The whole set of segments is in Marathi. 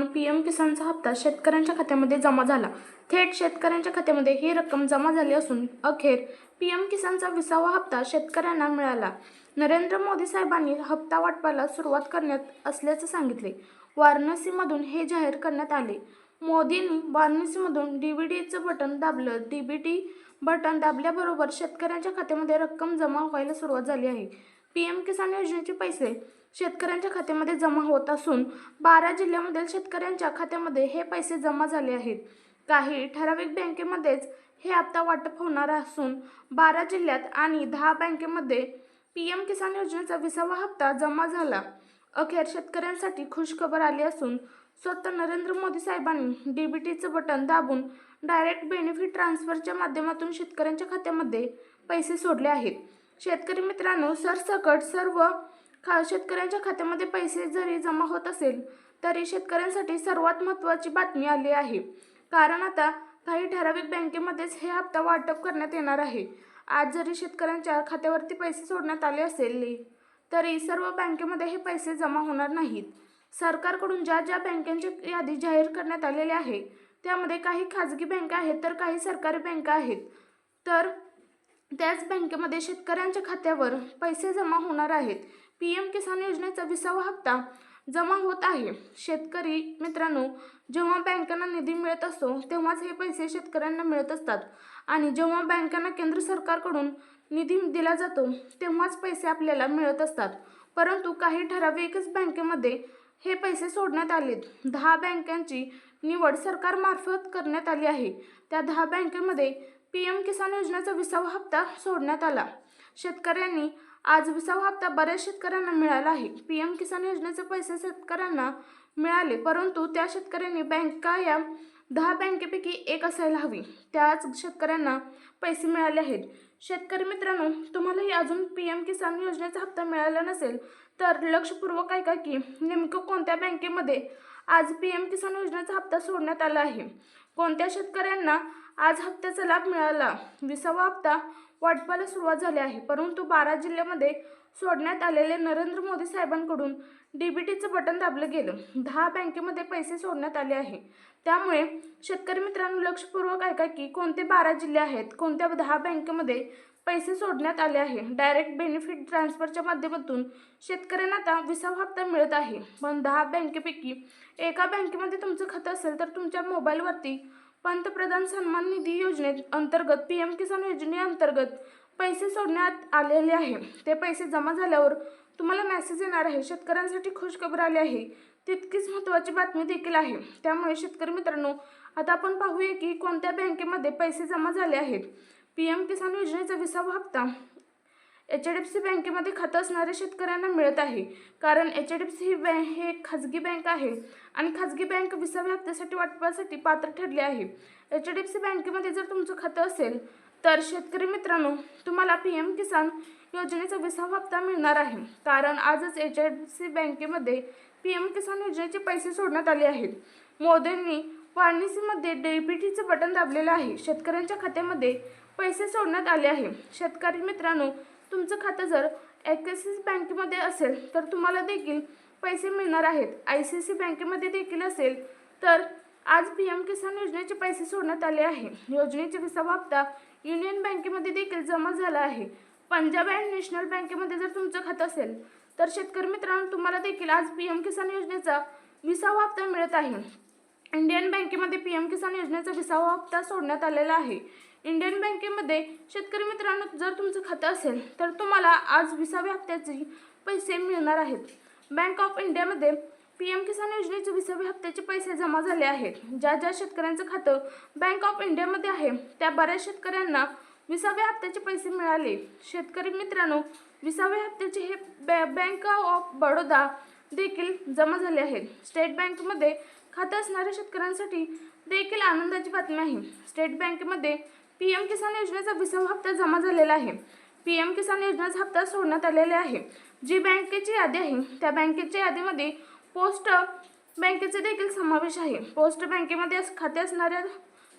पी एम किसानचा हप्ता शेतकऱ्यांच्या खात्यामध्ये जमा झाला. थेट शेतकऱ्यांच्या खात्यामध्ये ही रक्कम जमा झाली असून अखेर पी एम किसानचा विसावा हप्ता शेतकऱ्यांना मिळाला. नरेंद्र मोदी साहेबांनी हप्ता वाटपाला सुरुवात करण्यात असल्याचे सांगितले. वाराणसीमधून हे जाहीर करण्यात आले. मोदींनी वाराणसीमधून डीचं बटन दाबलं. डी बी टी बटन दाबल्याबरोबर शेतकऱ्यांच्या खात्यामध्ये रक्कम जमा व्हायला सुरुवात झाली आहे. पी एम किसान योजनेचे पैसे शेतकऱ्यांच्या खात्यामध्ये जमा होत असून बारा जिल्ह्यामधील शेतकऱ्यांच्या खात्यामध्ये हे पैसे जमा झाले आहेत. काही ठराविक बँकेमध्येच हे हप्ता वाटप होणार असून बारा जिल्ह्यात आणि दहा बँकेमध्ये पी एम किसान योजनेचा विसावा हप्ता जमा झाला. अखेर शेतकऱ्यांसाठी खुशखबर आली असून स्वतः नरेंद्र मोदी साहेबांनी डी बी टीचं बटन दाबून डायरेक्ट बेनिफिट ट्रान्सफरच्या माध्यमातून शेतकऱ्यांच्या खात्यामध्ये पैसे सोडले आहेत. शेतकरी मित्रांनो सरसकट सर्व खा शेतकऱ्यांच्या खात्यामध्ये पैसे जरी जमा होत असेल तरी शेतकऱ्यांसाठी सर्वात महत्त्वाची बातमी आली आहे. कारण आता काही ठराविक बँकेमध्येच हे हप्ता वाटप करण्यात येणार आहे. आज जरी शेतकऱ्यांच्या खात्यावरती पैसे सोडण्यात आले असेल तरी सर्व बँकेमध्ये हे पैसे जमा होणार नाहीत. सरकारकडून ज्या ज्या बँकांची यादी जाहीर करण्यात आलेली आहे त्यामध्ये काही खाजगी बँका आहेत तर काही सरकारी बँका आहेत. तर त्याच बँकेमध्ये शेतकऱ्यांच्या खात्यावर पैसे जमा होणार आहेत. पी एम किसान योजनेचा विसावा हप्ता जमा होत आहे. शेतकरी मित्रांनो जेव्हा बँकांना निधी मिळत असतो तेव्हाच हे पैसे शेतकऱ्यांना मिळत असतात. आणि जेव्हा बँकांना केंद्र सरकारकडून निधी दिला जातो तेव्हाच पैसे आपल्याला मिळत असतात. परंतु काही ठराविकच बँकेमध्ये हे पैसे सोडण्यात आलेत. दहा बँकांची निवड सरकारमार्फत करण्यात आली आहे. त्या दहा बँकेमध्ये पी एम किसान योजनेचा विसावा हप्ता सोडण्यात आला. शेतकऱ्यांनी आज विसावा हप्ता बऱ्याच शेतकऱ्यांना मिळाला आहे. पी एम किसान योजनेचे पैसे शेतकऱ्यांना मिळाले परंतु त्या शेतकऱ्यांनी बँका या दहा बँकेपैकी एक असायला हवी. त्याच शेतकऱ्यांना पैसे मिळाले आहेत. शेतकरी मित्रांनो तुम्हालाही अजून पी एम किसान योजनेचा हप्ता मिळाला नसेल तर लक्षपूर्वक ऐका की नेमकं कोणत्या बँकेमध्ये आज पी एम किसान योजनेचा हप्ता सोडण्यात आला आहे? कोणत्या शेतकऱ्यांना आज हप्त्याचा लाभ मिळाला. विसावा हप्ता वाटपाला सुरुवात झाली आहे. परंतु बारा जिल्ह्यामध्ये सोडण्यात आलेले नरेंद्र मोदी साहेबांकडून डीबीटीचं बटन दाबलं गेलं. दहा बँकेमध्ये पैसे सोडण्यात आले आहे. त्यामुळे शेतकरी मित्रांनो लक्षपूर्वक ऐका की कोणते बारा जिल्हे आहेत कोणत्या दहा बँकेमध्ये पैसे सोडण्यात आले आहे. डायरेक्ट बेनिफिट ट्रान्सफरच्या माध्यमातून शेतकऱ्यांना आता विसावा हप्ता मिळत आहे. पण दहा बँकेपैकी एका बँकेमध्ये तुमचं खातं असेल तर तुमच्या मोबाईलवरती पंतप्रधान सन्मान निधी योजनेत अंतर्गत पी एम किसान योजनेअंतर्गत पैसे सोडण्यात आलेले आहे. ते पैसे जमा झाल्यावर तुम्हाला मेसेज येणार आहे. शेतकऱ्यांसाठी खुशखबर आली आहे. तितकीच महत्त्वाची बातमी देखील आहे. त्यामुळे शेतकरी मित्रांनो आता आपण पाहूया की कोणत्या बँकेमध्ये पैसे जमा झाले आहेत? पी एम किसान योजनेचा विसावा हप्ता एच डी एफ सी बँकेमध्ये खातं असणाऱ्या शेतकऱ्यांना मिळत आहे. कारण एच डी एफ सी ही बँक हे एक खाजगी बँक आहे आणि खाजगी बँक विसाव्या हप्त्यासाठी वाटपासाठी पात्र ठरली आहे. एच डी एफ सी बँकेमध्ये जर तुमचं खातं असेल तर शेतकरी मित्रांनो तुम्हाला पी एम किसान योजनेचा विसावा हप्ता मिळणार आहे. कारण आजच एच डी एफ सी बँकेमध्ये पी एम किसान योजनेचे पैसे सोडण्यात आले आहेत. मोदींनी वारणीसीमध्ये डेबिटीचं बटन दाबलेलं आहे. शेतकऱ्यांच्या खात्यामध्ये पैसे सोडण्यात आले आहे. शेतकरी मित्रांनो तुमचं खातं जर ॲक्सिस बँकेमध्ये असेल तर तुम्हाला देखील पैसे मिळणार आहेत. आय सी सी बँकेमध्ये देखील असेल तर आज पी एम किसान योजनेचे पैसे सोडण्यात आले आहे. योजनेचे विसावा हप्ता युनियन बँकेमध्ये देखील जमा झाला आहे. पंजाब अँड नॅशनल बँकेमध्ये जर तुमचं खातं असेल तर शेतकरी मित्रांनो तुम्हाला देखील आज पी एम किसान योजनेचा विसावा हप्ता मिळत आहे. इंडियन बँकेमध्ये पी एम किसान योजनेचा विसावा हप्ता सोडण्यात आलेला आहे. इंडियन बँकेमध्ये शेतकरी मित्रांनो जर तुमचं खातं असेल तर तुम्हाला आज विसाव्या हप्त्याचे पैसे मिळणार आहेत. बँक ऑफ इंडियामध्ये पी एम किसान योजनेचे विसाव्या हप्त्याचे पैसे जमा झाले आहेत. ज्या ज्या शेतकऱ्यांचं खातं बँक ऑफ इंडियामध्ये आहे त्या बऱ्याच शेतकऱ्यांना विसाव्या हप्त्याचे पैसे मिळाले. शेतकरी मित्रांनो विसाव्या हप्त्याचे हे बॅ बँक ऑफ बडोदा देखील जमा झाले आहेत. स्टेट बँकमध्ये खातं असणाऱ्या शेतकऱ्यांसाठी देखील आनंदाची बातमी आहे. स्टेट बँकेमध्ये पी एम किसान योजनेचा विसावा हप्ता जमा झालेला आहे. पी एम किसान योजनेचा हप्ता सोडण्यात आलेला आहे. जी बँकेची यादी आहे त्या बँकेच्या यादीमध्ये पोस्ट बँकेचा देखील समावेश आहे. पोस्ट बँकेमध्ये खाते असणाऱ्या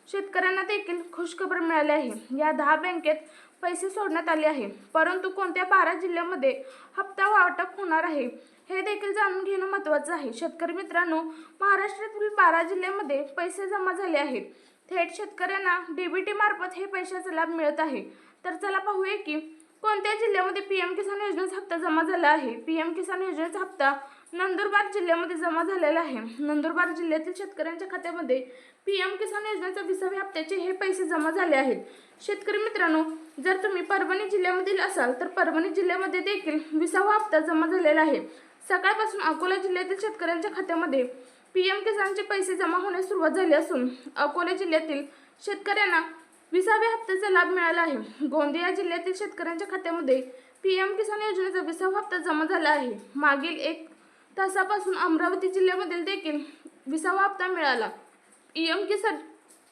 शेतकऱ्यांना देखील खुशखबर मिळाली आहे. या दहा बँकेत पैसे सोडण्यात आले आहे. परंतु कोणत्या बारा जिल्ह्यामध्ये हप्ता वाटप होणार आहे हे देखील जाणून घेणं महत्त्वाचं आहे. शेतकरी मित्रांनो महाराष्ट्रातील बारा जिल्ह्यामध्ये पैसे जमा झाले आहेत. थेट शेतकऱ्यांना डीबीटी मार्फत हे पैशाचा लाभ मिळत आहे. तर चला पाहूया की कोणत्या जिल्ह्यामध्ये पी एम किसान योजनेचा हप्ता जमा झाला आहे? पी एम किसान योजनेचा हप्ता नंदुरबार जिल्ह्यामध्ये जमा झालेला आहे. नंदुरबार जिल्ह्यातील शेतकऱ्यांच्या खात्यामध्ये पी एम किसान योजनेच्या विसाव्या हप्त्याचे हे पैसे जमा झाले आहेत. शेतकरी मित्रांनो जर तुम्ही परभणी जिल्ह्यामधील असाल तर परभणी जिल्ह्यामध्ये देखील विसावा हप्ता जमा झालेला आहे. सकाळपासून अकोला जिल्ह्यातील शेतकऱ्यांच्या खात्यामध्ये पीएम किसानचे पैसे जमा होण्यास सुरुवात झाली असून अकोला जिल्ह्यातील शेतकऱ्यांना विसाव्या हप्त्याचा लाभ मिळाला आहे. गोंदिया जिल्ह्यातील शेतकऱ्यांच्या खात्यामध्ये पीएम किसान योजनेचा विसावा हप्ता जमा झाला आहे. मागील एक तासापासून अमरावती जिल्ह्यामधील देखील विसावा हप्ता मिळाला. पीएम किसान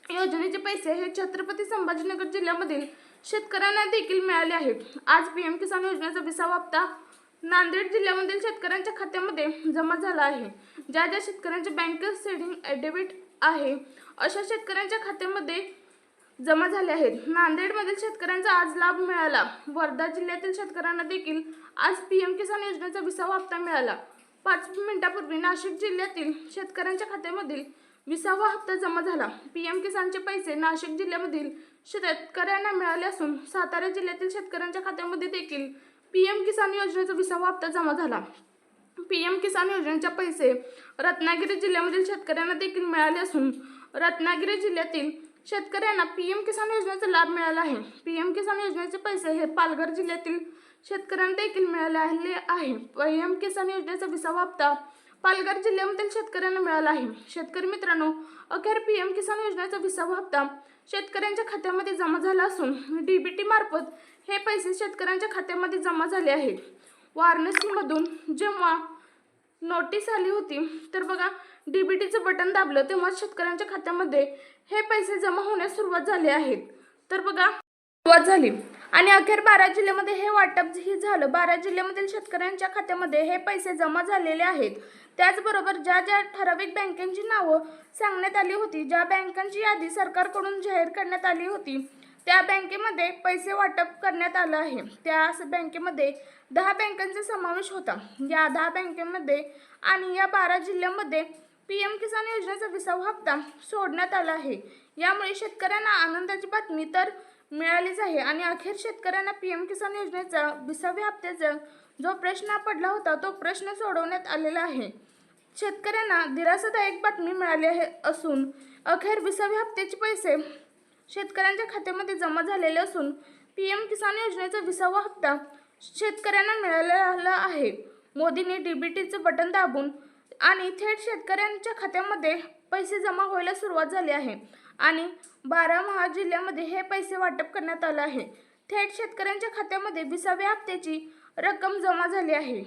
योजनेचे पैसे हे छत्रपती संभाजीनगर जिल्ह्यामधील शेतकऱ्यांना देखील मिळाले आहेत. आज पीएम किसान योजनेचा विसावा हप्ता नांदेड जिल्ह्यामधील शेतकऱ्यांच्या खात्यामध्ये जमा झाला आहे. ज्या ज्या शेतकऱ्यांचे बँक सेडिंग डेबिट आहे अशा शेतकऱ्यांच्या खात्यामध्ये जमा झाले आहेत. नांदेडमधील शेतकऱ्यांचा आज लाभ मिळाला. वर्धा जिल्ह्यातील शेतकऱ्यांना देखील आज पी एम किसान योजनेचा विसावा हप्ता मिळाला. पाच मिनिटापूर्वी नाशिक जिल्ह्यातील शेतकऱ्यांच्या खात्यामधील विसावा हप्ता जमा झाला. पी एम किसानचे पैसे नाशिक जिल्ह्यामधील शेतकऱ्यांना मिळाले असून सातारा जिल्ह्यातील शेतकऱ्यांच्या खात्यामध्ये देखील पीएम किसान योजनेचा विसावा हप्ता जमा झाला. पी एम किसान योजनेचे पैसे रत्नागिरी जिल्ह्यामधील शेतकऱ्यांना देखील मिळाले असून रत्नागिरी जिल्ह्यातील शेतकऱ्यांना पी एम किसान योजनेचा लाभ मिळाला आहे. पी एम किसान योजनेचे पैसे हे पालघर जिल्ह्यातील शेतकऱ्यांना देखील मिळाले आहे. पी एम किसान योजनेचा विसावा हप्ता पालघर जिल्ह्यामधील शेतकऱ्यांना मिळाला आहे. शेतकरी मित्रांनो अखेर पी एम किसान योजनेचा विसावा हप्ता शेतकऱ्यांच्या खात्यामध्ये जमा झाला असून डी बी मार्फत हे पैसे शेतकऱ्यांच्या खात्यामध्ये जमा झाले आहेत. वाराणसीमधून जेव्हा नोटीस आली होती तर बघा डी बी टीचं बटन दाबलं तेव्हा शेतकऱ्यांच्या खात्यामध्ये हे पैसे जमा होण्यास सुरुवात झाली आहेत तर बघा सुरुवात झाली. आणि अखेर बारा जिल्ह्यामध्ये हे वाटप ही झालं. बारा जिल्ह्यामधील शेतकऱ्यांच्या खात्यामध्ये हे पैसे जमा झालेले आहेत. त्याचबरोबर ज्या ज्या ठराविक बँकांची नावं सांगण्यात आली होती ज्या बँकांची यादी सरकारकडून जाहीर करण्यात आली होती त्या बँकेमध्ये पैसे वाटप करण्यात आलं आहे. त्या बँकेमध्ये दहा बँकांचा समावेश होता. या दहा बँकेमध्ये आणि या बारा जिल्ह्यांमध्ये पी एम किसान योजनेचा विसावा हप्ता सोडण्यात आला आहे. यामुळे शेतकऱ्यांना आनंदाची बातमी तर मिळालीच आहे. आणि अखेर शेतकऱ्यांना पी एम किसान योजनेचा विसाव्या हप्त्याचा जो प्रश्न पडला होता तो प्रश्न सोडवण्यात आलेला आहे. शेतकऱ्यांना दिलासादायक बातमी मिळाली आहे असून अखेर विसाव्या हप्त्याचे पैसे शेतकऱ्यांच्या खात्यामध्ये जमा झालेले असून पी एम किसान योजनेचा विसावा हप्ता शेतकऱ्यांना मिळालेला आहे. मोदींनी डीबीटीचं बटन दाबून आणि थेट शेतकऱ्यांच्या खात्यामध्ये पैसे जमा व्हायला सुरुवात झाली आहे. आणि बारामहा जिल्ह्यामध्ये हे पैसे वाटप करण्यात आलं आहे. थेट शेतकऱ्यांच्या खात्यामध्ये विसाव्या हप्त्याची रक्कम जमा झाली आहे.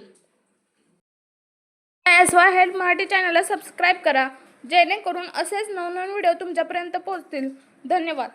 एस वाय हेल्थ मराठी चॅनलला सबस्क्राईब करा जेणेकरून असेच नवनवीन व्हिडिओ तुमच्यापर्यंत पोहोचतील. धन्यवाद.